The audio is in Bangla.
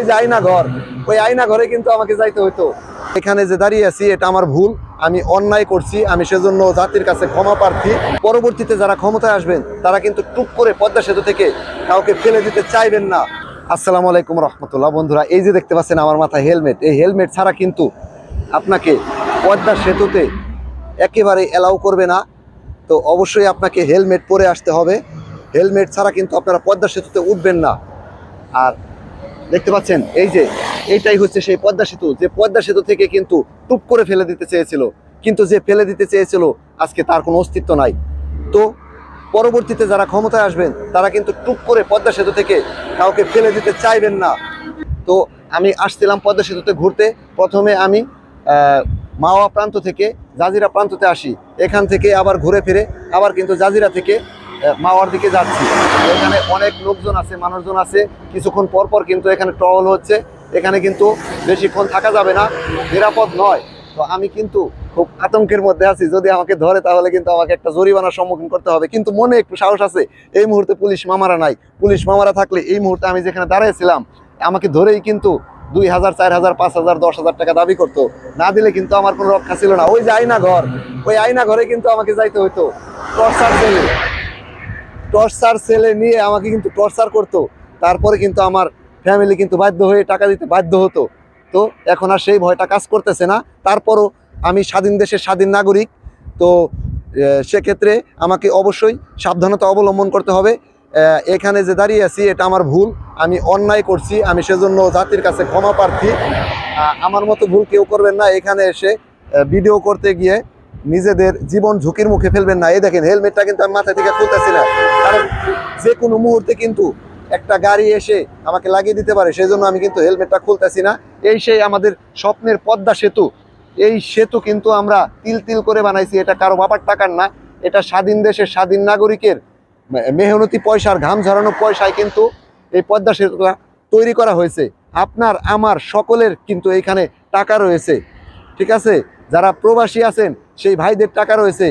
ওই যে আয়না ঘর, ওই আয়না ঘরে কিন্তু আমাকে যাইতে হতো এখানে যে দাঁড়িয়ে আছি, এটা আমার ভুল। আমি অন্যায় করছি, আমি সেজন্য জাতির কাছে ক্ষমা প্রার্থী। পরবর্তীতে যারা ক্ষমতায় আসবেন, তারা কিন্তু টুক করে পদ্মা সেতু থেকে কাউকে ফেলে দিতে চাইবেন না। আসসালামু আলাইকুম রহমতুল্লাহ। বন্ধুরা, এই যে দেখতে পাচ্ছেন আমার মাথায় হেলমেট। এই হেলমেট ছাড়া কিন্তু আপনাকে পদ্মা সেতুতে একেবারে অ্যালাউ করবে না। তো অবশ্যই আপনাকে হেলমেট পরে আসতে হবে। হেলমেট ছাড়া কিন্তু আপনারা পদ্মা সেতুতে উঠবেন না। আর দেখতে পাচ্ছেন? এই যে, এইটাই হচ্ছে সেই পদ্মা সেতু। যে পদ্মা সেতু থেকে কিন্তু টুপ করে ফেলে দিতে চেয়েছিল। কিন্তু যে ফেলে দিতে চেয়েছিল, আজকে তার কোনো অস্তিত্ব নাই। তো পরবর্তীতে যারা ক্ষমতায় আসবেন, তারা কিন্তু টুপ করে পদ্মা সেতু থেকে কাউকে ফেলে দিতে চাইবেন না। তো আমি আসছিলাম পদ্মা সেতুতে ঘুরতে। প্রথমে আমি মাওয়া প্রান্ত থেকে জাজিরা প্রান্ততে আসি। এখান থেকে আবার ঘুরে ফিরে, আবার কিন্তু জাজিরা থেকে মাওয়ার দিকে যাচ্ছি। এখানে অনেক লোকজন আছে, মানুষজন আছে। কিছুক্ষণ পর পর কিন্তু এখানে ট্রল হচ্ছে। এখানে কিন্তু বেশিক্ষণ থাকা যাবে না, নিরাপদ নয়। তো আমি কিন্তু খুব আতঙ্কের মধ্যে আছি। যদি আমাকে ধরে, তাহলে কিন্তু আমাকে একটা জরিমানার সম্মুখীন করতে হবে। কিন্তু মনে একটু সাহস আছে, এই মুহূর্তে পুলিশ মামারা নাই। পুলিশ মামারা থাকলে এই মুহূর্তে আমি যেখানে দাঁড়িয়েছিলাম আমাকে ধরেই কিন্তু দুই হাজার, চার হাজার, পাঁচ হাজার, দশ হাজার টাকা দাবি করতো। না দিলে কিন্তু আমার কোনো রক্ষা ছিল না। ওই যে আয়না ঘর, ওই আয়না ঘরে কিন্তু আমাকে যাইতে হতো টর্চার সেলে টর্চার সেলে নিয়ে আমাকে কিন্তু টর্চার করতো। তারপরে কিন্তু আমার ফ্যামিলি কিন্তু বাধ্য হয়ে টাকা দিতে বাধ্য হতো। তো এখন আর সেই ভয়টা কাজ করতেছে না। তারপরও আমি স্বাধীন দেশের স্বাধীন নাগরিক। তো সেক্ষেত্রে আমাকে অবশ্যই সাবধানতা অবলম্বন করতে হবে। এখানে যে দাঁড়িয়ে আছি, এটা আমার ভুল। আমি অন্যায় করছি, আমি সেজন্য জাতির কাছে ক্ষমা প্রার্থী। আমার মতো ভুল কেউ করবেন না। এখানে এসে ভিডিও করতে গিয়ে নিজেদের জীবন ঝুঁকির মুখে ফেলবেন না। এই দেখেন, হেলমেটটা কিন্তু আমি মাথা থেকে খুলতেছি না। কারণ যে কোনো মুহূর্তে কিন্তু একটা গাড়ি এসে আমাকে লাগিয়ে দিতে পারে সেই জন্য আমি কিন্তু হেলমেটটা খুলতেছি না। এই সেই আমাদের স্বপ্নের পদ্মা সেতু। এই সেতু কিন্তু আমরা তিল তিল করে বানাইছি, এটা কারও বাবার টাকার না। এটা স্বাধীন দেশের স্বাধীন নাগরিকের মেহনতি পয়সার ঘাম ঝরানো পয়সায় কিন্তু এই পদ্মা সেতুটা তৈরি করা হয়েছে। আপনার, আমার, সকলের কিন্তু এইখানে টাকা রয়েছে। ঠিক আছে? যারা প্রবাসী আছেন সেই ভাইদের টাকা রয়েছে।